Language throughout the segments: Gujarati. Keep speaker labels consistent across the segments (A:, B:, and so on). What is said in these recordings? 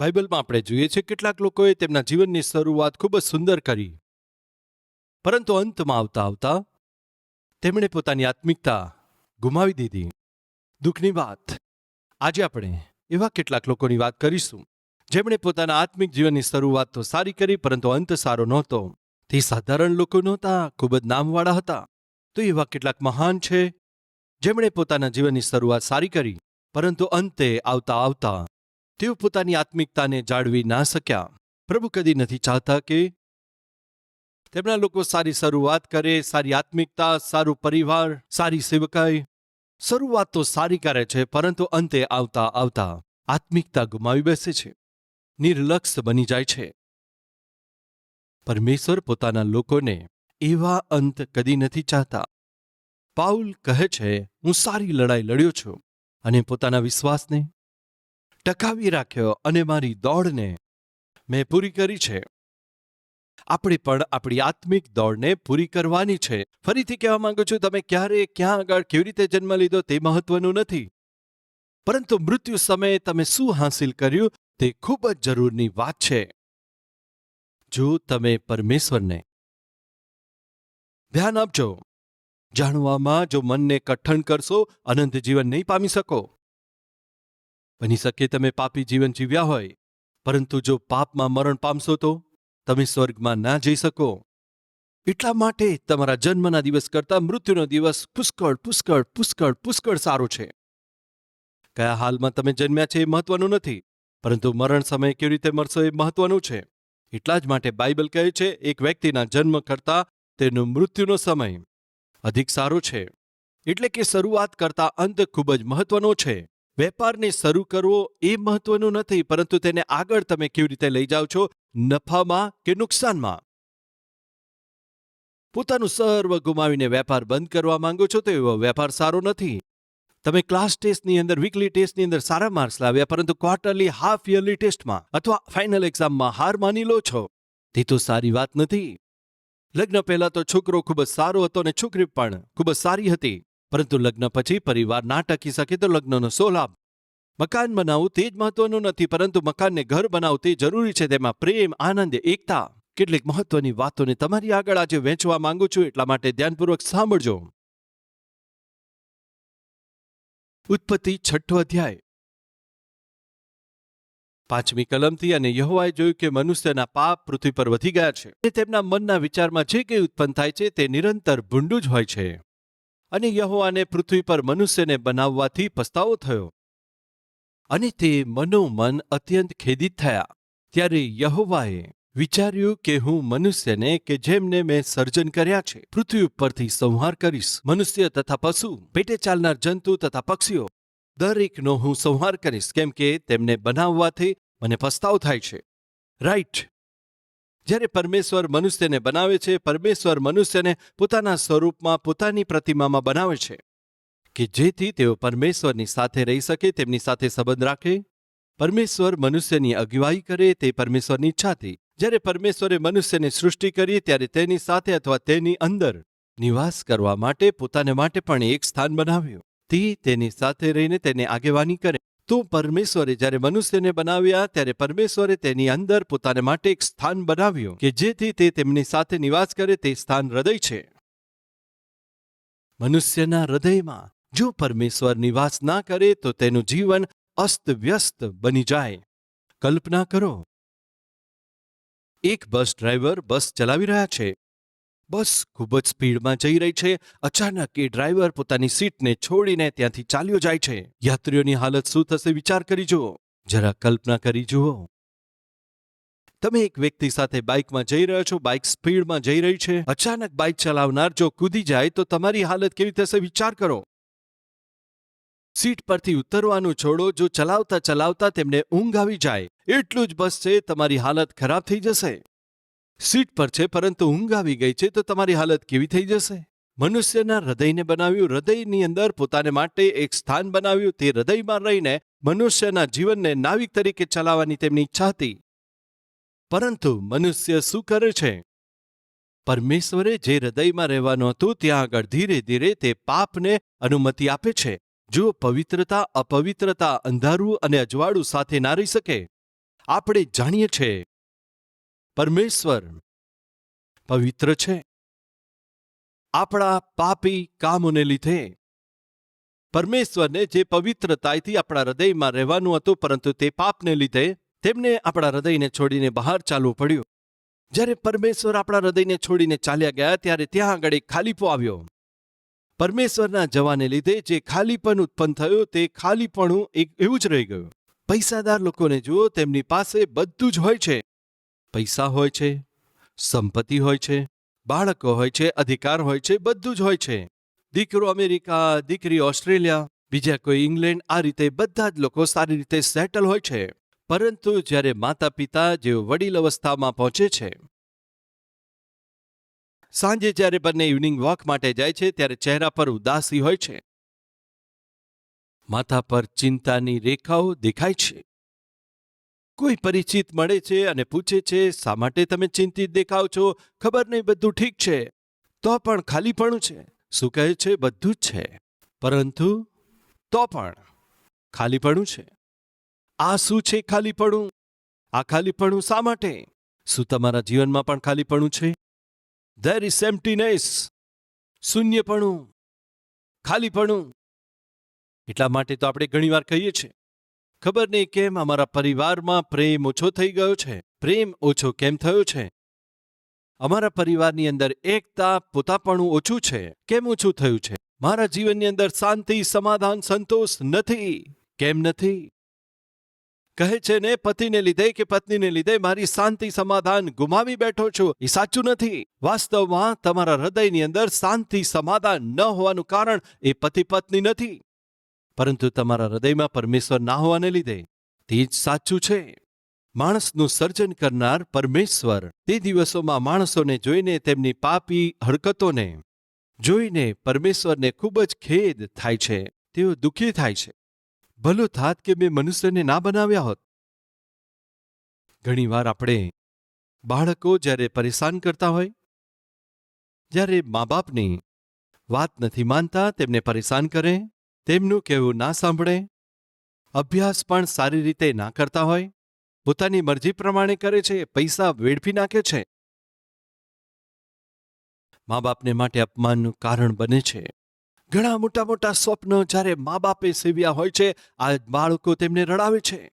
A: બાઇબલમાં આપણે જોઈએ છીએ કેટલાક લોકોએ તેમના જીવનની શરૂઆત ખૂબ જ સુંદર કરી. પરંતુ અંતમાં આવતા આવતા તેમણે પોતાની આત્મિકતા ગુમાવી દીધી. દુઃખની વાત. આજે આપણે એવા કેટલાક લોકોની વાત કરીશું. જેમણે પોતાના આત્મિક જીવનની શરૂઆત તો સારી કરી, પરંતુ અંત સારો નહોતો. તે સાધારણ લોકો નહોતા, ખૂબ જ નામવાળા હતા. તો એવા કેટલાક મહાન છે. જેમણે પોતાના જીવનની શરૂઆત સારી કરી, પરંતુ અંતે આવતા આવતા તેઓ પોતાની આત્મિકતાને જાળવી ના શક્યા. પ્રભુ કદી નથી ચાહતા કે તેમના લોકો સારી શરૂઆત કરે, સારી આત્મિકતા, સારું પરિવાર, સારી સેવકાઈ. શરૂઆત તો સારી કરે છે, પરંતુ અંતે આવતા આવતા આત્મિકતા ગુમાવી બેસે છે. નિર્લક્ષ બની જાય છે. પરમેશ્વર પોતાના લોકોને એવા અંત કદી નથી ચાહતા. પાઉલ કહે છે, હું સારી લડાઈ લડ્યો છું અને પોતાના વિશ્વાસને ટકાવી રાખ્યો અને મારી દોડને મેં પૂરી કરી છે. આપણે પણ આપણી આત્મિક દોડને પૂરી કરવાની છે. ફરીથી કહેવા માંગુ છું, તમે ક્યારે ક્યાં આગળ કેવી રીતે જન્મ લીધો તે મહત્વનું નથી. પરંતુ મૃત્યુ સમયે તમે શું હાંસિલ કર્યું તે ખૂબ જ જરૂરની વાત છે. જો તમે પરમેશ્વરને ધ્યાન આપજો, જાણવામાં જો મનને કઠણ કરશો અનંત જીવન નહીં પામી શકો. બની શકે તમે પાપી જીવન જીવ્યા હોય. પરંતુ જો પાપમાં મરણ પામશો તો તમે સ્વર્ગમાં ના જઈ શકો. એટલા માટે તમારા જન્મના દિવસ કરતાં મૃત્યુનો દિવસ પુષ્કળ પુષ્કળ પુષ્કળ પુષ્કળ સારો છે. કયા હાલમાં તમે જન્મ્યા છે એ મહત્વનું નથી, પરંતુ મરણ સમયે કેવી રીતે મરશો એ મહત્વનું છે. એટલા જ માટે બાઇબલ કહે છે, એક વ્યક્તિના જન્મ કરતાં તેનો મૃત્યુનો સમય અધિક સારો છે. એટલે કે શરૂઆત કરતા અંત ખૂબ જ મહત્વનો છે. વેપારને શરૂ કરવો એ મહત્વનું નથી, પરંતુ તેને આગળ તમે કેવી રીતે લઈ જાઓ છો, નફામાં કે નુકસાનમાં? પોતાનું સર્વ ગુમાવીને વેપાર બંધ કરવા માંગો છો તો એવો વેપાર સારો નથી. તમે ક્લાસ ટેસ્ટની અંદર, વીકલી ટેસ્ટની અંદર સારા માર્ક્સ લાવ્યા, પરંતુ ક્વાર્ટરલી, હાફ યરલી ટેસ્ટમાં અથવા ફાઇનલ એક્ઝામમાં હાર માની લો છો. તે તો સારી વાત નથી. લગ્ન પહેલા તો છોકરો ખૂબ જ સારો હતો અને છોકરી પણ ખૂબ જ સારી હતી. પરંતુ લગ્ન પછી પરિવાર ના ટકી શકે તો લગ્નનો શો લાભ? મકાન બનાવવું તે જ મહત્વનું નથી, પરંતુ મકાનને ઘર બનાવવું તે જરૂરી છે. તેમાં પ્રેમ, આનંદ, એકતા કેટલીક મહત્વની વાતોને તમારી આગળ આજે વહેંચવા માંગુ છું, એટલા માટે ધ્યાનપૂર્વક સાંભળજો. ઉત્પત્તિ છઠ્ઠો અધ્યાય. પાંચમી કલમથી અને યહોવાએ જોયું કે મનુષ્યના પાપ પૃથ્વી પર વધી ગયા છે. અને તેમના મનના વિચારમાં જે કંઈ ઉત્પન્ન થાય છે, તે નિરંતર ભૂંડું જ હોય છે. અને યહોવાને પૃથ્વી પર મનુષ્યને બનાવવાથી પસ્તાવો થયો. અને તે મનોમન અત્યંત ખેદિત થયા. ત્યારે યહોવાએ વિચાર્યું કે હું મનુષ્યને કે જેમને મેં સર્જન કર્યા છે, પૃથ્વી ઉપરથી સંહાર કરીશ. મનુષ્ય તથા પશુ, પેટે ચાલનાર જંતુ તથા પક્ષીઓ, દરેકનો હું સંહાર કરીશ, કેમ કે તેમને બનાવવાથી મને પસ્તાવ થાય છે. રાઈટ. જ્યારે પરમેશ્વર મનુષ્યને બનાવે છે, પરમેશ્વર મનુષ્યને પોતાના સ્વરૂપમાં, પોતાની પ્રતિમામાં બનાવે છે. કે જેથી તેઓ પરમેશ્વરની સાથે રહી શકે, તેમની સાથે સંબંધ રાખે. પરમેશ્વર મનુષ્યની અગવાઈ કરે, તે પરમેશ્વરની ઈચ્છાથી જ્યારે પરમેશ્વરે મનુષ્યની સૃષ્ટિ કરી, ત્યારે તેની સાથે અથવા તેની અંદર નિવાસ કરવા માટે, પોતાને માટે પણ એક સ્થાન બનાવ્યું. તે તેની સાથે રહીને તેને આગેવાની કરે. તો પરમેશ્વરે જ્યારે મનુષ્યને બનાવ્યા, ત્યારે પરમેશ્વરે તેની અંદર પોતાને માટે એક સ્થાન બનાવ્યું કે જેથી તે તેમની સાથે નિવાસ કરે, તે સ્થાન હૃદય છે. મનુષ્યના હૃદયમાં જો પરમેશ્વર નિવાસ ના કરે, તો તેનું જીવન અસ્તવ્યસ્ત બની જાય. કલ્પના કરો. એક બસ ડ્રાઈવર બસ ચલાવી રહ્યા છે. બસ ખૂબ જ સ્પીડમાં જઈ રહી છે. અચાનક એ ડ્રાઈવર પોતાની સીટને છોડીને ત્યાંથી ચાલ્યો જાય છે. યાત્રીઓની હાલત શું થશે વિચાર કરી જુઓ જરા કલ્પના કરી જુઓ તમે એક વ્યક્તિ સાથે બાઇકમાં જઈ રહ્યો છો. બાઇક સ્પીડમાં જઈ રહી છે. અચાનક બાઇક ચલાવનાર જો કૂદી જાય તો તમારી હાલત કેવી થશે વિચાર કરો. સીટ પરથી ઉતરવાનું છોડો. જો ચલાવતા ચલાવતા તેમને ઊંઘ આવી જાય. એટલું જ બસ છે, તમારી હાલત ખરાબ થઈ જશે. સીટ પર છે, પરંતુ ઊંઘ આવી ગઈ છે, તો તમારી હાલત કેવી થઈ જશે? મનુષ્યના હૃદયને બનાવ્યું, હૃદયની અંદર પોતાને માટે એક સ્થાન બનાવ્યું, તે હૃદયમાં રહીને મનુષ્યના જીવનને નાવિક તરીકે ચલાવવાની તેમની ઈચ્છા હતી. પરંતુ મનુષ્ય શું કરે છે? પરમેશ્વરે જે હૃદયમાં રહેવાનું હતું, ત્યાં આગળ ધીરે ધીરે તે પાપને અનુમતિ આપે છે. જો પવિત્રતા, અપવિત્રતા અંધારું અને અજવાળું સાથે ના રહી શકે, આપણે જાણીએ છીએ પરમેશ્વર પવિત્ર છે. આપણા પાપી કામોને લીધે પરમેશ્વરને જે પવિત્રતાથી આપણા હૃદયમાં રહેવાનું હતું, પરંતુ તે પાપને લીધે તેમને આપણા હૃદયને છોડીને બહાર ચાલવું પડ્યું. જ્યારે પરમેશ્વર આપણા હૃદયને છોડીને ચાલ્યા ગયા, ત્યારે ત્યાં આગળ એક ખાલીપો આવ્યો. પરમેશ્વરના જવાને લીધે જે ખાલીપણ ઉત્પન્ન થયું, તે ખાલીપણું એક એવું જ રહી ગયું. પૈસાદાર લોકોને જુઓ, તેમની પાસે બધું જ હોય છે. પૈસા હોય છે, સંપત્તિ હોય છે, બાળકો હોય છે, અધિકાર હોય છે, બધું જ હોય છે. દીકરો અમેરિકા, દીકરી ઓસ્ટ્રેલિયા, બીજા કોઈ ઇંગ્લેન્ડ, આ રીતે બધા જ લોકો સારી રીતે સેટલ હોય છે. પરંતુ જ્યારે માતા પિતા જેઓ વડીલ અવસ્થામાં પહોંચે છે, સાંજે જ્યારે બંને ઇવનિંગ વોક માટે જાય છે, ત્યારે ચહેરા પર ઉદાસી હોય છે. માથા પર ચિંતાની રેખાઓ દેખાય છે. કોઈ પરિચિત મળે છે અને પૂછે છે, શા માટે તમે ચિંતિત દેખાવ છો? ખબર નહીં, બધું ઠીક છે. તો પણ ખાલીપણું છે. શું કહે છે? બધું જ છે. પરંતુ તો પણ ખાલીપણું છે. આ શું છે ખાલીપણું? આ ખાલીપણું શા માટે? શું તમારા જીવનમાં પણ ખાલીપણું છે? ધેર ઇઝ એમ્પ્ટીનેસ શૂન્યપણું. ખાલીપણું. એટલા માટે તો આપણે ઘણીવાર કહીએ છીએ. ખબર નહીં કેમ અમારા પરિવારમાં પ્રેમ ઓછો થઈ ગયો છે. પ્રેમ ઓછો કેમ થયો છે? અમારા પરિવારની અંદર એકતા, પોતાપણું ઓછું છે. કેમ ઓછું થયું છે? મારા જીવનની અંદર શાંતિ, સમાધાન, સંતોષ નથી. કેમ નથી? કહે છે ને, પતિને લીધે કે પત્નીને લીધે મારી શાંતિ, સમાધાન ગુમાવી બેઠો છું. એ સાચું નથી. વાસ્તવમાં તમારા હૃદયની અંદર શાંતિ, સમાધાન ન હોવાનું કારણ એ પતિ પત્ની નથી. પરંતુ તમારા હૃદયમાં પરમેશ્વર ના હોવાને લીધે તે જ સાચું છે. માણસનું સર્જન કરનાર પરમેશ્વર તે દિવસોમાં માણસોને જોઈને તેમની પાપી હરકતોને જોઈને પરમેશ્વરને ખૂબ જ ખેદ થાય છે. તેઓ દુઃખી થાય છે. ભલો થાત કે મેં મનુષ્યને ના બનાવ્યા હોત. ઘણીવાર આપણે બાળકો જ્યારે પરેશાન કરતા હોય, જ્યારે મા બાપની વાત નથી માનતા, તેમને પરેશાન કરે તેમનું કહેવું ના સાંભળે? અભ્યાસ પણ સારી રીતે ના કરતા હોય? પોતાની મરજી પ્રમાણે કરે છે? પૈસા વેડફી નાખે છે? મા બાપને માટે અપમાનનું કારણ બને છે. ઘણા મોટા મોટા સ્વપ્નો જ્યારે મા બાપે સેવ્યા હોય છે, આ બાળકો તેમને રડાવે છે.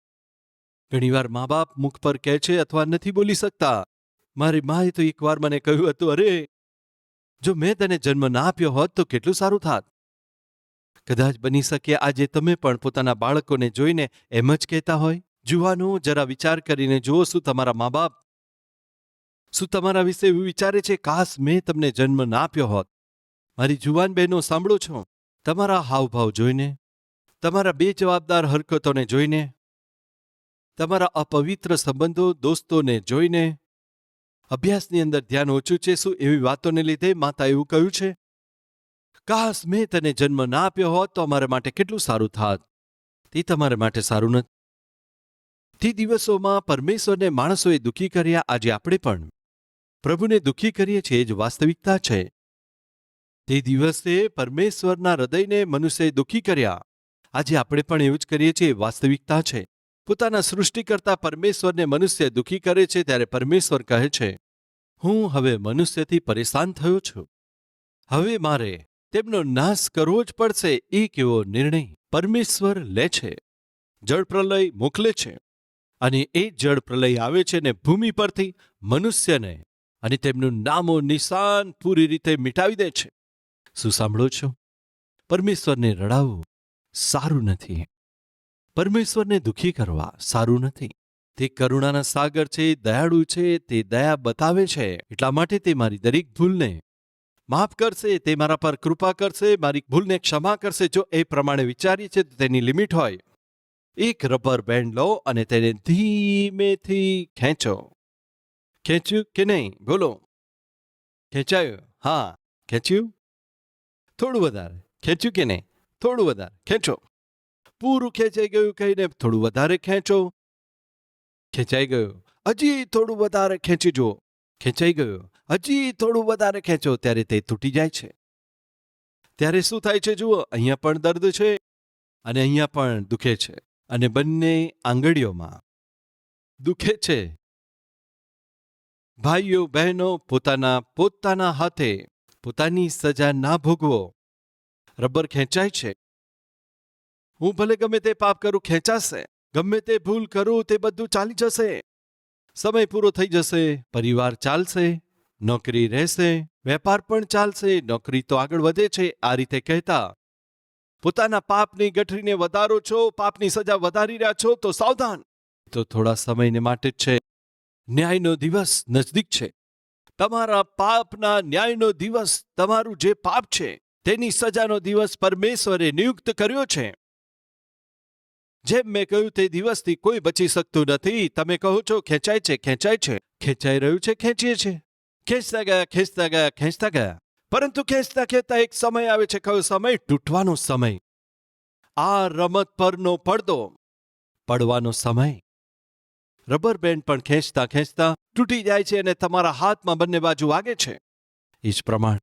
A: ઘણીવાર મા બાપ મુખ પર કહે છે અથવા નથી બોલી શકતા. મારી માએ તો એકવાર મને કહ્યું હતું, અરે, જો મેં તને જન્મ ના આપ્યો હોત તો કેટલું સારું થાત. કદાચ બની શકે આજે તમે પણ પોતાના બાળકોને જોઈને એમ જ કહેતા હોય? જુવાનો, જરા વિચાર કરીને જુઓ શું તમારા મા બાપ શું તમારા વિશે એવું વિચારે છે? કાશ મેં તમને જન્મ ના આપ્યો હોત. મારી જુવાન બહેનો, સાંભળો છો? તમારા હાવભાવ જોઈને, તમારા બે જવાબદાર હરકતોને જોઈને, તમારા અપવિત્ર સંબંધો, દોસ્તોને જોઈને અભ્યાસની અંદર ધ્યાન ઓછું છે? શું એવી વાતોને લીધે માતા એવું કહ્યું છે? કાશ મેં તને જન્મ ના આપ્યો હોત તો અમારા માટે કેટલું સારું થાત. તે તમારા માટે સારું નથી. તે દિવસોમાં પરમેશ્વરને માણસોએ દુઃખી કર્યા આજે આપણે પણ. પ્રભુને દુઃખી કરીએ છીએ જ વાસ્તવિકતા છે. તે દિવસે પરમેશ્વરના હૃદયને મનુષ્યએ દુઃખી કર્યા. આજે આપણે પણ એવું જ કરીએ છીએ વાસ્તવિકતા છે. પોતાના સૃષ્ટિકર્તા પરમેશ્વરને મનુષ્ય દુઃખી કરે છે ત્યારે પરમેશ્વર કહે છે, હું હવે મનુષ્યથી પરેશાન થયો છું. હવે મારે તેમનો નાશ કરવો જ પડશે એ કેવો નિર્ણય પરમેશ્વર લે છે. જળપ્રલય મોકલે છે અને એ જળપ્રલય આવે છે ને ભૂમિ પરથી મનુષ્યને અને તેમનું નામો નિશાન પૂરી રીતે મિટાવી દે છે. શું સાંભળો છો? પરમેશ્વરને રડાવવું સારું નથી. પરમેશ્વરને દુઃખી કરવા સારું નથી. તે કરુણાના સાગર છે, દયાળુ છે, તે દયા બતાવે છે. એટલા માટે તે મારી દરેક ભૂલને માફ કરશે, તે મારા પર કૃપા કરશે, મારી ભૂલને ક્ષમા કરશે, જો એ પ્રમાણે વિચારીએ છે તો તેની લિમિટ હોય. એક રબર બેન્ડ લો અને તેને ધીમેથી ખેંચો. ખેંચ્યું કે નહીં? બોલો. ખેંચાયું? હા. ખેંચ્યું? થોડું વધારે. ખેંચ્યું કે નહીં? થોડું વધારે. ખેંચો. પૂરું ખેંચાઈ ગયું કહીને થોડું વધારે ખેંચો. ખેંચાઈ ગયું. હજી થોડું વધારે ખેંચી જુઓ. ખેંચાઈ ગયો. હજી થોડું વધારે ખેંચો ત્યારે તે તૂટી જાય છે. ત્યારે શું થાય છે જુઓ, અહીંયા પણ દર્દ છે અને અહીંયા પણ દુખે છે અને બંને આંગળીઓમાં દુખે છે. ભાઈઓ, બહેનો, પોતાના પોતાના હાથે પોતાની સજા ના ભોગવો. રબર ખેંચાય છે. હું ભલે ગમે તે પાપ કરું, ખેંચાશે. ગમે તે ભૂલ કરું, તે બધું ચાલી જશે. સમય પૂરો થઈ જશે, પરિવાર ચાલશે, નોકરી રહેશે, વેપાર પણ ચાલશે, નોકરી તો આગળ વધે છે, આ રીતે કહેતા. પોતાના પાપની ગઠરીને વધારો છો, પાપની સજા વધારી રહ્યા છો, તો સાવધાન. તો થોડા સમયને માટે જ છે. ન્યાયનો દિવસ નજદીક છે. તમારા પાપના ન્યાયનો દિવસ તમારું જે પાપ છે, તેની સજાનો દિવસ પરમેશ્વરે નિયુક્ત કર્યો છે. જેમ મેં કહ્યું તે દિવસથી કોઈ બચી શકતું નથી. તમે કહો છો, ખેંચાય છે ખેંચાય છે. ખેંચાઈ રહ્યું છે, ખેંચીએ છે. ખેંચતા ગયા ખેંચતા ગયા ખેંચતા ગયા. પરંતુ ખેંચતા ખેંચતા એક સમય આવે છે. કયો સમય? તૂટવાનો સમય. આ રમત પરનો પડદો પડવાનો સમય. રબર બેન્ડ પણ ખેંચતા ખેંચતા તૂટી જાય છે અને તમારા હાથમાં બંને બાજુ વાગે છે. એ જ પ્રમાણ.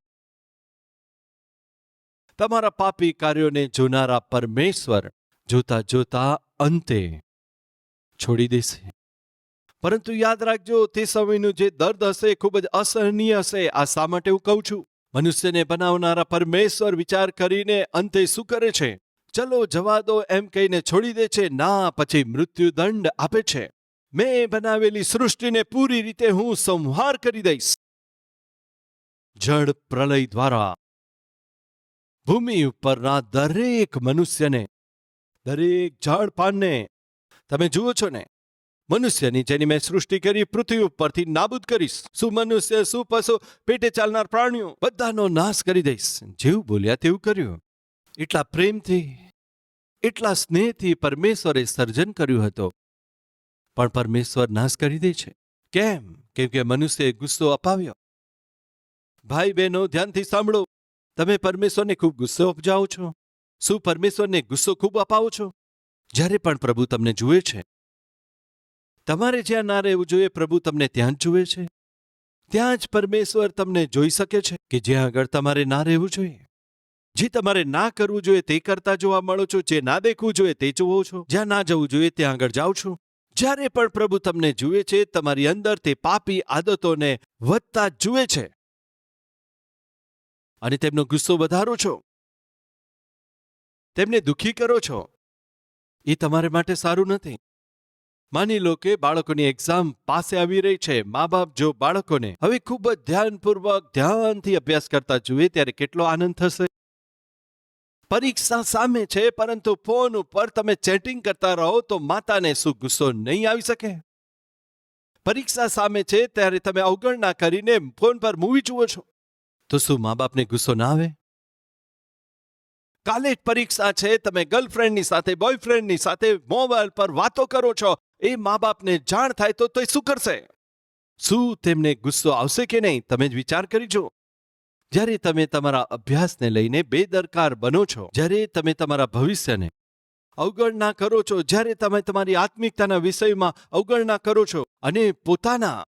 A: તમારા પાપી કાર્યોને જોનારા પરમેશ્વર જોતા જોતા અંતે છોડી દેશે. પરંતુ યાદ રાખજો, તે સમયનું જે દર્દ હશે ખૂબ જ અસહનીય હશે. આ શા માટે હું કહું છું? મનુષ્યને બનાવનારા પરમેશ્વર વિચાર કરીને અંતે શું કરે છે? ચલો જવા દો એમ કહીને છોડી દે છે. ના, પછી મૃત્યુદંડ આપે છે. મેં બનાવેલી સૃષ્ટિને પૂરી રીતે હું સંહાર કરી દઈશ. જળ પ્રલય દ્વારા ભૂમિ ઉપરના દરેક મનુષ્યને દરેક ઝાડ પાનને તમે જુઓ છો ને, મનુષ્યની જેની મેં સૃષ્ટિ કરી, પૃથ્વી ઉપરથી નાબૂદ કરીશ શું મનુષ્ય શું પશુ પેટે ચાલનાર પ્રાણીઓ બધાનો નાશ કરી દઈશ. જેવું બોલ્યા તેવું કર્યું. એટલા પ્રેમથી, એટલા સ્નેહથી પરમેશ્વરે સર્જન કર્યું હતું. પણ પરમેશ્વર નાશ કરી દે છે. કેમ? કેમ કે મનુષ્યએ ગુસ્સો અપાવ્યો. ભાઈ બહેનો, ધ્યાનથી સાંભળો. તમે પરમેશ્વરને ખૂબ ગુસ્સો અપજાવો છો. શું પરમેશ્વરને ગુસ્સો ખૂબ અપાવો છો? જ્યારે પણ પ્રભુ તમને જુએ છે. તમારે જ્યાં ના રહેવું જોઈએ, પ્રભુ તમને ત્યાં જ જુએ છે. ત્યાં જ પરમેશ્વર તમને જોઈ શકે છે કે જ્યાં આગળ તમારે ના રહેવું જોઈએ. જે તમારે ના કરવું જોઈએ તે કરતા જોવા મળો છો, જે ના દેખવું જોઈએ તે જુઓ છો. જ્યાં ના જવું જોઈએ ત્યાં આગળ જાઓ છો. જ્યારે પણ પ્રભુ તમને જુએ છે, તમારી અંદર તે પાપી આદતોને વધતા જુએ છે. અને તેમનો ગુસ્સો વધારો છો. તેમને દુઃખી કરો છો? એ તમારે માટે સારું નથી. માની લો કે બાળકોની એક્ઝામ પાસે આવી રહી છે મા બાપ જો બાળકોને હવે ખૂબ જ ધ્યાનપૂર્વક, ધ્યાનથી અભ્યાસ કરતા જુએ ત્યારે કેટલો આનંદ થશે? પરીક્ષા સામે છે, પરંતુ ફોન ઉપર તમે ચેટિંગ કરતા રહો તો માતાને શું ગુસ્સો નહીં આવી શકે? પરીક્ષા સામે છે, ત્યારે તમે અવગણના કરીને ફોન પર મૂવી જુઓ છો. તો શું મા બાપને ગુસ્સો ના આવે? કાલે જ પરીક્ષા છે, તમે ગર્લફ્રેન્ડની સાથે, બોયફ્રેન્ડની સાથે મોબાઈલ પર વાતો કરો છો, એ મા બાપને જાણ થાય તો તે શું કરશે? શું તેમને ગુસ્સો આવશે કે નહીં, તમે જ વિચાર કરીજો. જ્યારે તમે તમારા અભ્યાસને લઈને બેદરકાર બનો છો, જ્યારે તમે તમારા ભવિષ્યને અવગણના કરો છો, જ્યારે તમે તમારી આત્મિકતાના વિષયમાં અવગણના કરો છો અને પોતાના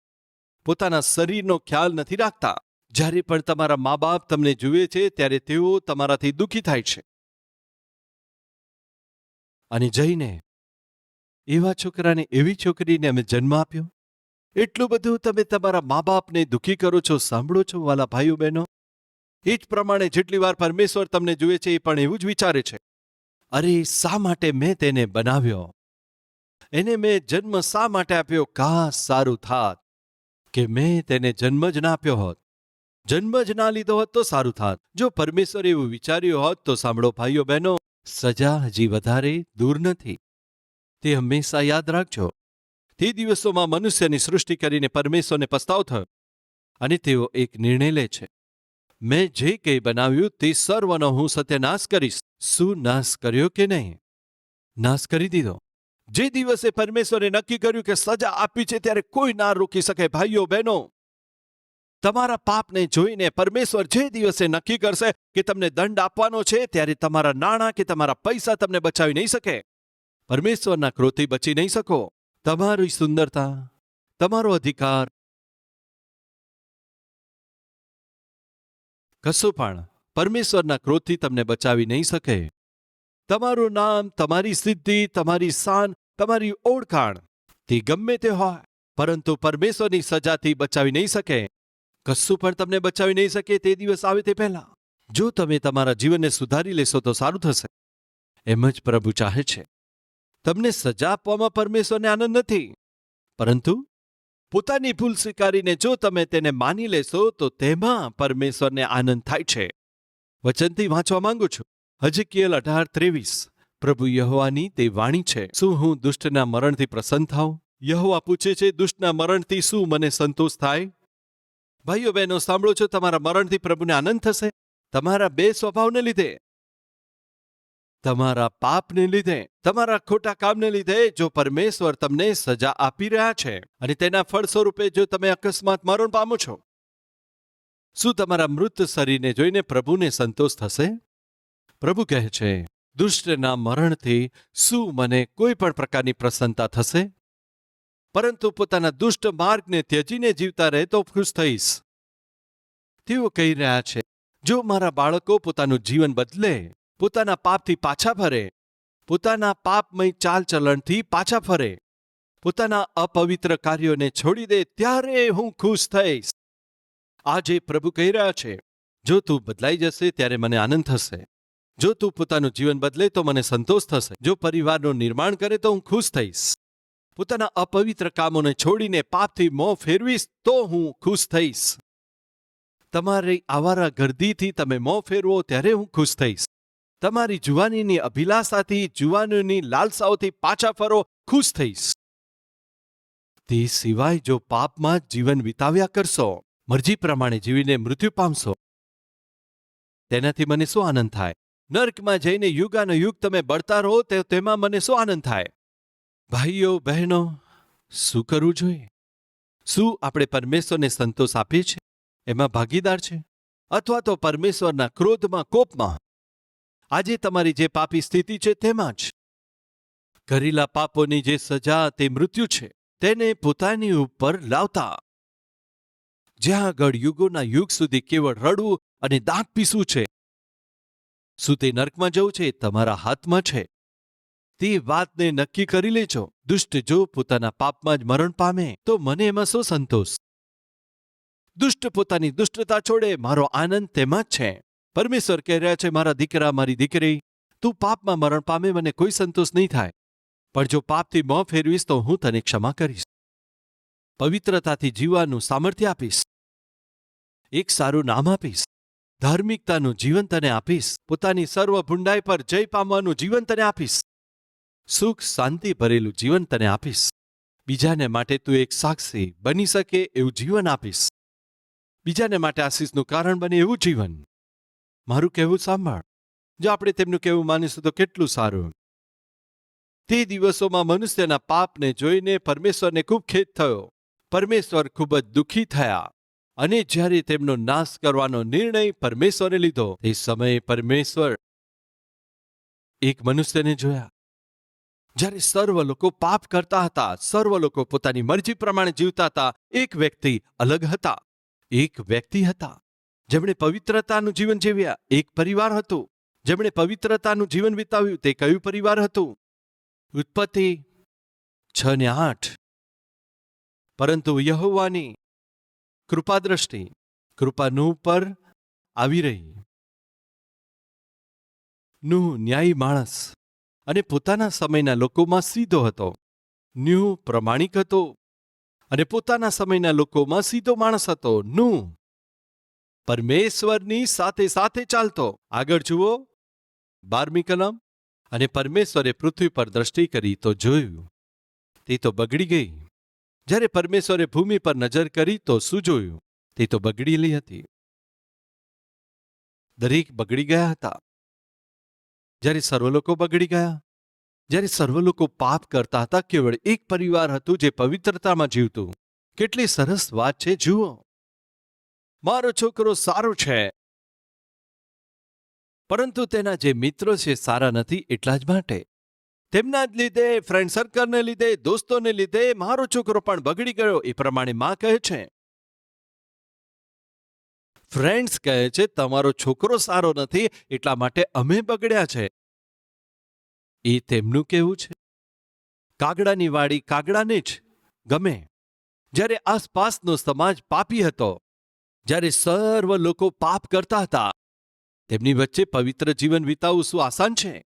A: પોતાના શરીરનો ખ્યાલ નથી રાખતા. જ્યારે પણ તમારા મા બાપ તમને જુએ છે, ત્યારે તેઓ તમારાથી દુઃખી થાય છે. અને જઈને એવા છોકરાને, એવી છોકરીને અમે જન્મ આપ્યો. એટલું બધું તમે તમારા મા બાપને દુઃખી કરો છો, સાંભળો છો, વાલા ભાઈઓ બહેનો એ જ પ્રમાણે જેટલી વાર પરમેશ્વર તમને જુએ છે, એ પણ એવું જ વિચારે છે. અરે, શા માટે મેં તેને બનાવ્યો? એને મેં જન્મ શા માટે આપ્યો? કા સારું થાત કે મેં તેને જન્મ જ ના આપ્યો હોત? જન્મ જ ના લીધો હોત તો સારું થાત. જો પરમેશ્વર એવું વિચાર્યું હોત તો સાંભળો ભાઈઓ બહેનો, સજા હજી વધારે દૂર નથી. તે હંમેશા યાદ રાખજો. તે દિવસોમાં મનુષ્યની સૃષ્ટિ કરીને પરમેશ્વરને પસ્તાવ થયો અને તેઓ એક નિર્ણય લે છે. મેં જે કંઈ બનાવ્યું તે સર્વનો હું સત્યનાશ કરીશ. શું નાશ કર્યો કે નહીં? નાશ કરી દીધો. જે દિવસે પરમેશ્વરે નક્કી કર્યું કે સજા આપી છે ત્યારે કોઈ ના રોકી શકે. ભાઈઓ બહેનો તમારા પાપને જોઈને પરમેશ્વર જે દિવસે નક્કી કરશે કે તમને દંડ આપવાનો છે, ત્યારે તમારા નાણાં કે તમારા પૈસા તમને બચાવી નહીં શકે. પરમેશ્વરના ક્રોધથી બચી નહીં શકો. તમારી સુંદરતા, તમારો અધિકાર. કશું પણ પરમેશ્વરના ક્રોધથી તમને બચાવી નહીં શકે. તમારું નામ, તમારી સિદ્ધિ, તમારી શાન, તમારી ઓળખાણ, તે ગમે તે હોય, પરંતુ પરમેશ્વરની સજાથી બચાવી નહીં શકે. કશું પણ તમને બચાવી નહીં શકે તે દિવસ આવે તે પહેલા. જો તમે તમારા જીવનને સુધારી લેશો તો સારું થશે. એમ જ પ્રભુ ચાહે છે. તમને સજા આપવામાં પરમેશ્વરને આનંદ નથી. પરંતુ પોતાની ભૂલ સ્વીકારીને જો તમે તેને માની લેશો તો તેમાં પરમેશ્વરને આનંદ થાય છે. વચનથી વાંચવા માંગુ છું. હજકીયલ અઢાર ત્રેવીસ. પ્રભુ યહોવાની તે વાણી છે. શું હું દુષ્ટના મરણથી પ્રસન્ન થાઉં? યહોવા પૂછે છે, દુષ્ટના મરણથી શું મને સંતોષ થાય? ભાઈઓ બહેનો, સાંભળો છો, તમારા મરણથી પ્રભુને આનંદ થશે. તમારા બે સ્વભાવને લીધે, તમારા પાપને લીધે, તમારા ખોટા કામને લીધે જો પરમેશ્વર તમને સજા આપી રહ્યા છે અને તેના ફળ સ્વરૂપે જો તમે અકસ્માત મરણ પામો છો, શું તમારા મૃત શરીરને જોઈને પ્રભુને સંતોષ થશે? પ્રભુ કહે છે, દુષ્ટના મરણથી શું મને કોઈ પણ પ્રકારની પ્રસન્નતા થશે? પરંતુ પોતાના દુષ્ટ માર્ગને ત્યજીને જીવતા રહે તો ખુશ થઈશ. તેઓ કહી રહ્યા છે, જો મારા બાળકો પોતાનું જીવન બદલે, પોતાના પાપથી પાછા ફરે, પોતાના પાપમય ચાલચલણથી પાછા ફરે, પોતાના અપવિત્ર કાર્યોને છોડી દે, ત્યારે હું ખુશ થઈશ. આજે પ્રભુ કહી રહ્યા છે, જો તું બદલાઈ જશે, ત્યારે મને આનંદ થશે. જો તું પોતાનું જીવન બદલે, તો મને સંતોષ થશે. જો પરિવારનું નિર્માણ કરે, તો હું ખુશ થઈશ. પોતાના અપવિત્ર કામોને છોડીને પાપથી મોં ફેરવીશ તો હું ખુશ થઈશ. તમારી આવારા ગર્દીથી તમે મોં ફેરવો ત્યારે હું ખુશ થઈશ. તમારી જુવાનીની અભિલાષાથી જુવાનીની લાલસાઓથી પાછા ફરો, ખુશ થઈશ. તે સિવાય જો પાપમાં જીવન વિતાવ્યા કરશો, મરજી પ્રમાણે જીવીને મૃત્યુ પામશો. તેનાથી મને શું આનંદ થાય? નર્કમાં જઈને યુગાનો યુગ તમે બળતા રહો તેમાં મને શું આનંદ થાય? ભાઈઓ, બહેનો, શું કરવું જોઈએ? શું આપણે પરમેશ્વરને સંતોષ આપીએ છીએ? એમાં ભાગીદાર છે? અથવા તો પરમેશ્વરના ક્રોધમાં, કોપમાં? આજે તમારી જે પાપી સ્થિતિ છે, તેમાં જ. કરેલા પાપોની જે સજા, તે મૃત્યુ છે. તેને પોતાની ઉપર લાવતા. જ્યાં આગળ યુગોના યુગ સુધી કેવળ રડવું અને દાંત પીસવું છે. શું તે નર્કમાં જવું છે? તમારા હાથમાં છે. તે વાતને નક્કી કરી લેજો. દુષ્ટ જો પોતાના પાપમાં જ મરણ પામે, તો મને એમાં શું સંતોષ? દુષ્ટ પોતાની દુષ્ટતા છોડે, મારો આનંદ તેમાં જ છે. પરમેશ્વર કહી રહ્યા છે, મારા દીકરા, મારી દીકરી, તું પાપમાં મરણ પામે, મને કોઈ સંતોષ નહીં થાય. પણ જો પાપથી મોં ફેરવીશ, તો હું તને ક્ષમા કરીશ. પવિત્રતાથી જીવવાનું સામર્થ્ય આપીશ. એક સારું નામ આપીશ. ધાર્મિકતાનું જીવન તને આપીશ. પોતાની સર્વ ભૂંડાઈ પર જય પામવાનું જીવન તને આપીશ. સુખ, શાંતિ ભરેલું જીવન તને આપીશ. બીજાને માટે તું એક સાક્ષી બની શકે એવું જીવન આપીશ. બીજાને માટે આશીષનું કારણ બને એવું જીવન. મારું કહેવું સાંભળ. જો આપણે તેમનું કહેવું માનીશું તો કેટલું સારું. તે દિવસોમાં મનુષ્યના પાપને જોઈને પરમેશ્વરને ખૂબ ખેદ થયો. પરમેશ્વર ખૂબ જ દુઃખી થયા અને જ્યારે તેમનો નાશ કરવાનો નિર્ણય પરમેશ્વરે લીધો, તે સમયે પરમેશ્વર એક મનુષ્યને જોયા. જ્યારે સર્વ લોકો પાપ કરતા હતા, સર્વ લોકો પોતાની મરજી પ્રમાણે જીવતા હતા, એક વ્યક્તિ અલગ હતા. એક વ્યક્તિ હતા. જેમણે પવિત્રતાનું જીવન જીવ્યા, એક પરિવાર હતું. જેમણે પવિત્રતાનું જીવન વિતાવ્યું, તે કયું પરિવાર હતું? ઉત્પત્તિ છ ને આઠ. પરંતુ યહોવાની કૃપાદ્રષ્ટિ કૃપાનું પર આવી રહી. નું ન્યાયી માણસ. અને પોતાના સમયના લોકોમાં સીધો હતો. ન્યૂ પ્રમાણિક હતો. અને પોતાના સમયના લોકોમાં સીધો માણસ હતો. નું પરમેશ્વરની સાથે સાથે ચાલતો. આગળ જુઓ. બારમી કલમ. અને પરમેશ્વરે પૃથ્વી પર દ્રષ્ટિ કરી તો જોયું. તે તો બગડી ગઈ. જ્યારે પરમેશ્વરે ભૂમિ પર નજર કરી તો શું જોયું? તે તો બગડેલી હતી. દરેક બગડી ગયા હતા. જ્યારે સર્વ લોકો બગડી ગયા, જ્યારે સર્વ લોકો પાપ કરતા હતા, કેવળ એક પરિવાર હતું જે પવિત્રતામાં જીવતું. કેટલી સરસ વાત છે, જુઓ. મારો છોકરો સારો છે. પરંતુ તેના જે મિત્રો છે, સારા નથી એટલા જ માટે. તેમના જ લીધે ફ્રેન્ડ સર્કલને લીધે, દોસ્તોને લીધે મારો છોકરો પણ બગડી ગયો, એ પ્રમાણે માં કહે છે. ફ્રેન્ડ્સ કહે છે, તમારો છોકરો સારો નથી, એટલા માટે અમે બગડ્યા છે. એ તેમનું કેવું છે. કાગડાની વાડી કાગડાને જ ગમે. જ્યારે આસપાસનો સમાજ પાપી હતો, જ્યારે સર્વ લોકો પાપ કરતા હતા, તેમની વચ્ચે પવિત્ર જીવન વિતાવવું શું આસાન છે?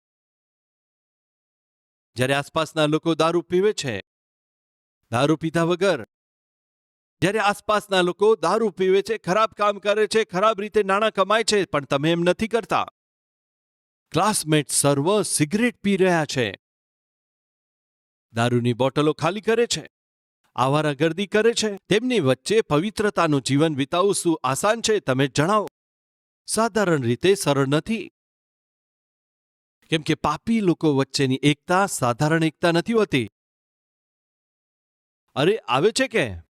A: જ્યારે આસપાસના લોકો દારૂ પીવે છે, દારૂ પીધા વગર જ્યારે આસપાસના લોકો દારૂ પીવે છે, ખરાબ કામ કરે છે, ખરાબ રીતે નાણાં કમાય છે, પણ તમે એમ નથી કરતા. ક્લાસમેટ સર્વ સિગરેટ પી રહ્યા છે. દારૂની બોટલો ખાલી કરે છે. આવારાગર્દી કરે છે. તેમની વચ્ચે પવિત્રતાનું જીવન વિતાવવું શું આસાન છે, તમે જણાવો. સાધારણ રીતે સરળ નથી. કેમ કે પાપી લોકો વચ્ચેની એકતા સાધારણ એકતા નથી હોતી. અરે, આવે છે કે?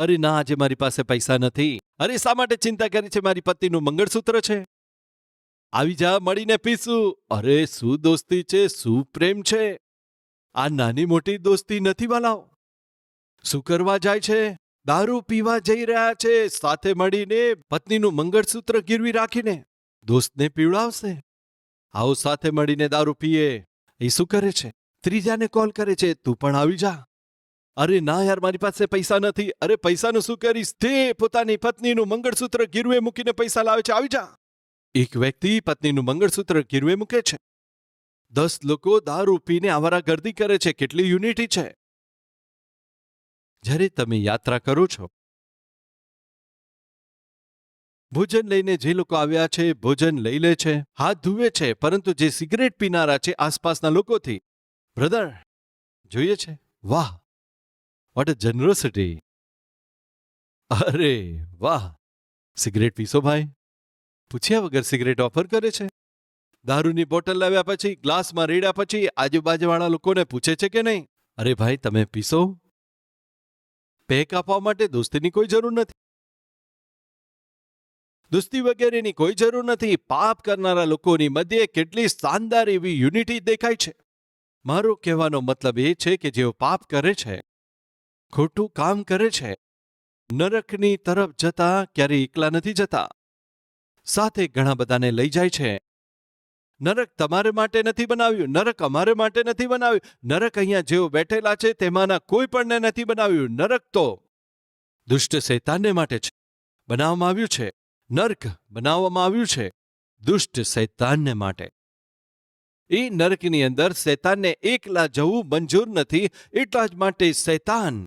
A: અરે ના, આજે મારી પાસે પૈસા નથી. અરે, શા માટે ચિંતા કરી છે? મારી પત્નીનું મંગળસૂત્ર છે. આવી જા, મળીને પીશું અરે, શું દોસ્તી છે? શું પ્રેમ છે? આ નાની મોટી દોસ્તી નથી વાલાઓ. શું કરવા જાય છે? દારૂ પીવા જઈ રહ્યા છે, સાથે મળીને પત્નીનું મંગળસૂત્ર ગીરવી રાખીને. દોસ્તને પીવડાવશે. આવો, સાથે મળીને દારૂ પીએ. એ શું કરે છે? ત્રીજાને કોલ કરે છે, તું પણ આવી જા. અરે ના યાર, મારી પાસે પૈસા નથી. અરે પૈસાનું શું કરીશ? તે પોતાની પત્નીનું મંગળસૂત્ર ગીરવે મૂકીને પૈસા લાવે છે. આવી જા. એક વ્યક્તિ પત્નીનું મંગળસૂત્ર ગીરવે મૂકે છે. દસ લોકો દારૂ પીને આવારા ગર્દી કરે છે. કેટલી યુનિટી છે? જ્યારે તમે યાત્રા કરો છો, ભોજન લઈને જે લોકો આવ્યા છે, ભોજન લઈ લે છે, હાથ ધુવે છે, પરંતુ જે સિગરેટ પીનારા છે આસપાસના લોકોથી, બ્રધર, જોઈએ છે? વાહ! વોટ અ જનરોસિટી અરે વાહ. સિગરેટ પીશો ભાઈ. પૂછ્યા વગર સિગરેટ ઓફર કરે છે? દારૂની બોટલ લાવ્યા પછી, ગ્લાસમાં રેડ્યા પછી આજુબાજુવાળા લોકોને પૂછે છે કે નહીં? અરે ભાઈ, તમે પીશો? પેક આપવા માટે દોસ્તીની કોઈ જરૂર નથી. દોસ્તી વગેરેની કોઈ જરૂર નથી. પાપ કરનારા લોકોની મધ્યે કેટલી શાનદાર એવી યુનિટી દેખાય છે. મારો કહેવાનો મતલબ એ છે કે જેઓ પાપ કરે છે ખોટું કામ કરે છે. નરકની તરફ જતા ક્યારેય એકલા નથી જતા. સાથે ઘણા બધાને લઈ જાય છે. નરક તમારે માટે નથી બનાવ્યું. નરક અમારે માટે નથી બનાવ્યું. નરક અહીંયા જેઓ બેઠેલા છે તેમાંના કોઈ પણને નથી બનાવ્યું. નરક તો દુષ્ટ શૈતાનને માટે છે. બનાવવામાં આવ્યું છે. નર્ક બનાવવામાં આવ્યું છે. દુષ્ટ શૈતાનને માટે. એ નરકની અંદર શૈતાનને એકલા જવું મંજૂર નથી. એટલા જ માટે શૈતાન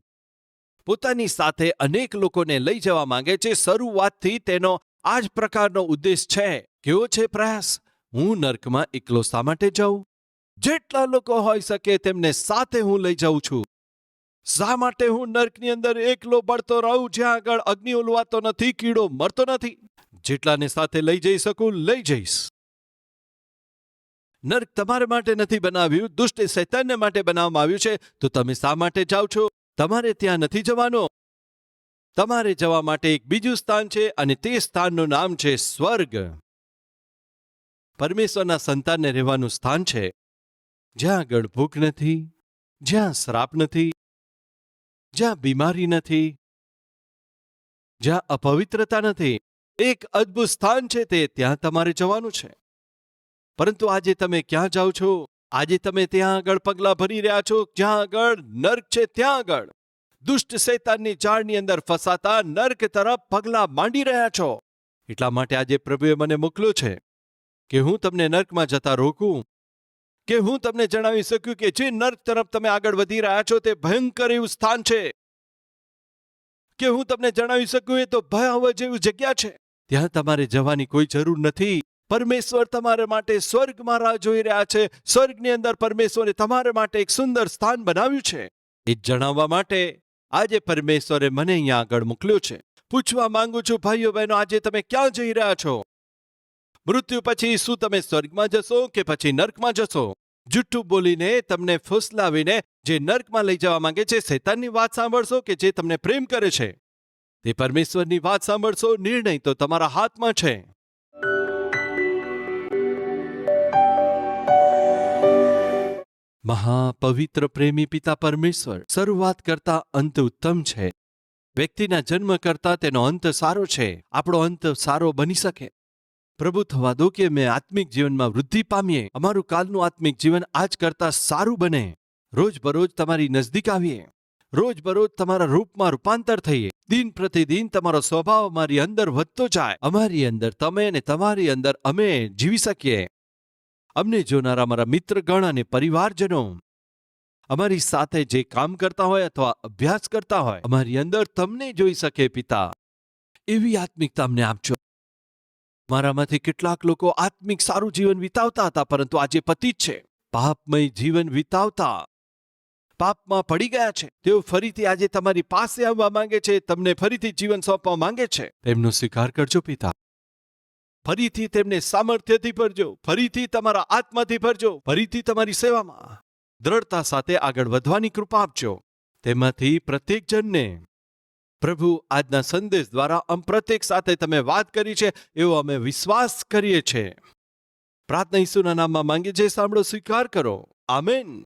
A: પોતાની સાથે અનેક લોકોને લઈ જવા માંગે છે. શરૂઆતથી તેનો આ જ પ્રકારનો ઉદ્દેશ છે. કેવો છે પ્રયાસ? હું નર્કમાં એકલો શા માટે જાઉં? જેટલા લોકો હોઈ શકે તેમને સાથે હું લઈ જાઉં છું. શા માટે હું નર્કની અંદર એકલો પડતો રહું જ્યાં આગળ અગ્નિ ઉલવાતો નથી, કીડો મરતો નથી? જેટલાને સાથે લઈ જઈ શકું, લઈ જઈશ. નર્ક તમારે માટે નથી બનાવ્યું, દુષ્ટ શૈતાનને માટે બનાવવામાં આવ્યું છે. તો તમે શા માટે જાઓ છો? તમારે ત્યાં નથી જવાનો? તમારે જવા માટે એક બીજું સ્થાન છે અને તે સ્થાનનું નામ છે સ્વર્ગ. પરમેશ્વરના સંતાનને રહેવાનું સ્થાન છે. જ્યાં આગળ ભૂખ નથી, જ્યાં શ્રાપ નથી, જ્યાં બીમારી નથી, જ્યાં અપવિત્રતા નથી. એક અદ્ભુત સ્થાન છે તે, ત્યાં તમારે જવાનું છે. પરંતુ આજે તમે ક્યાં જાઓ છો? આજે તમે ત્યાં આગળ પગલાં ભરી રહ્યા છો. જ્યાં આગળ નર્ક છે, ત્યાં આગળ. દુષ્ટ શૈતાનની જાળની અંદર ફસાતા નર્ક તરફ પગલાં માંડી રહ્યા છો. એટલા માટે આજે પ્રભુએ મને મોકલ્યો છે કે હું તમને નર્કમાં જતા રોકું. કે હું તમને જણાવી શક્યું કે જે નર્ક તરફ તમે આગળ વધી રહ્યા છો તે ભયંકર એવું સ્થાન છે. કે હું તમને જણાવી શકું એ તો ભયાવહ જેવી જગ્યા છે. ત્યાં તમારે જવાની કોઈ જરૂર નથી. પરમેશ્વર તમારા માટે સ્વર્ગમાં રાહ જોઈ રહ્યા છે. સ્વર્ગની અંદર પરમેશ્વરે તમારા માટે એક સુંદર સ્થાન બનાવ્યું છે. એ જણાવવા માટે આજે પરમેશ્વરે મને અહીંયા આગળ મોકલ્યો છે. પૂછવા માંગુ છું, ભાઈઓ બહેનો, આજે તમે ક્યાં જઈ રહ્યા છો? મૃત્યુ પછી શું તમે સ્વર્ગમાં જશો કે પછી નર્કમાં જશો? જુઠ્ઠું બોલીને તમને ફૂસલાવીને જે નર્કમાં લઈ જવા માંગે છે, શૈતાનની વાત સાંભળશો કે જે તમને પ્રેમ કરે છે? તે પરમેશ્વરની વાત સાંભળશો, નિર્ણય તો તમારા હાથમાં છે. મહાપવિત્ર પ્રેમી પિતા પરમેશ્વર શરૂઆત કરતા અંત ઉત્તમ છે. વ્યક્તિના જન્મ કરતા તેનો અંત સારો છે. આપણો અંત સારો બની શકે. પ્રભુ થવા દો કે મેં આત્મિક જીવનમાં વૃદ્ધિ પામીએ. અમારું કાલનું આત્મિક જીવન આજ કરતા સારું બને. રોજ બરોજ તમારી નજદીક આવીએ. રોજ બરોજ તમારા રૂપમાં રૂપાંતર થઈએ. દિન પ્રતિદિન તમારો સ્વભાવ અમારી અંદર વધતો જાય. અમારી અંદર તમે અને તમારી અંદર અમે જીવી શકીએ. અમને જોનારા અમારા મિત્રગણ અને પરિવારજનો. અમારી સાથે જે કામ કરતા હોય અથવા અભ્યાસ કરતા હોય, અમારી અંદર તમને જોઈ શકે પિતા. એવી આત્મિકતા અમને આપજો. મારામાંથી કેટલાક લોકો આત્મિક સારું જીવન વિતાવતા હતા, પરંતુ આજે પતિત છે, પાપમય જીવન વિતાવતા. પાપમાં પડી ગયા છે. તેઓ ફરીથી આજે તમારી પાસે આવવા માંગે છે, તમને ફરીથી જીવન સોંપવા માંગે છે. તેમનો સ્વીકાર કરજો પિતા. ફરીથી તેમને સામર્થ્યથી ભરજો. ફરીથી તમારા આત્માથી ભરજો. ફરીથી તમારી સેવામાં દ્રઢતા સાથે આગળ વધવાની કૃપા આપજો. તેમાંથી પ્રત્યેક જણને પ્રભુ આજના સંદેશ દ્વારા અમ પ્રત્યેક સાથે તમે વાત કરી છે એવો અમે વિશ્વાસ કરીએ છીએ. પ્રાર્થના ઈસુના નામમાં માંગીએ છીએ. સાંભળો, સ્વીકાર કરો. આમેન.